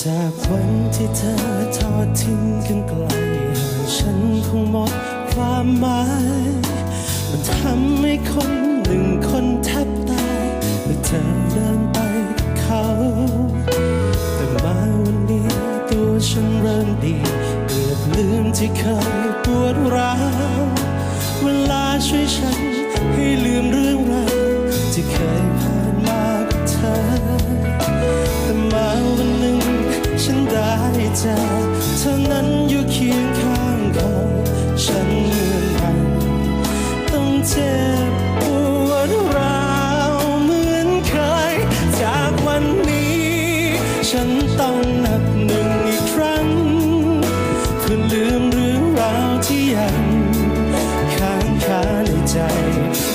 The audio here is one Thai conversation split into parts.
จากวันที่เธอทอดทิ้งกันไกลห่างฉันคงหมดความหมาย มันทำให้คนหนึ่งคนแทบตายเมื่อเธอเดินไปกับเขา แต่มาวันนี้ตัวฉันเริ่มดีเกือบลืมที่เคยปวดร้าวเวลาช่วยฉัน ฉันต้องนับหนึ่งอีกครั้งเพื่อลืมเรื่องราวที่ยังค้างคาในใจ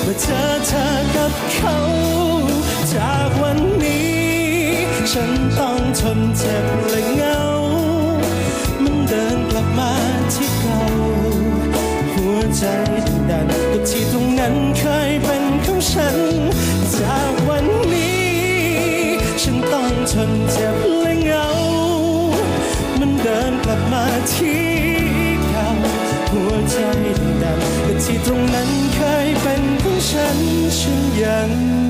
เมื่อเจอเธอกับเขา จากวันนี้ ฉันต้องทนเจ็บและเหงา มันเดินกลับมาที่เก่าหัวใจดันก็ที่ตรงนั้นเคย ฉันต้องทนเจ็บและเหงา มันเดินกลับมาที่เก่าหัวใจดันก็ที่ตรงนั้นเคยเป็นของฉันฉันยัง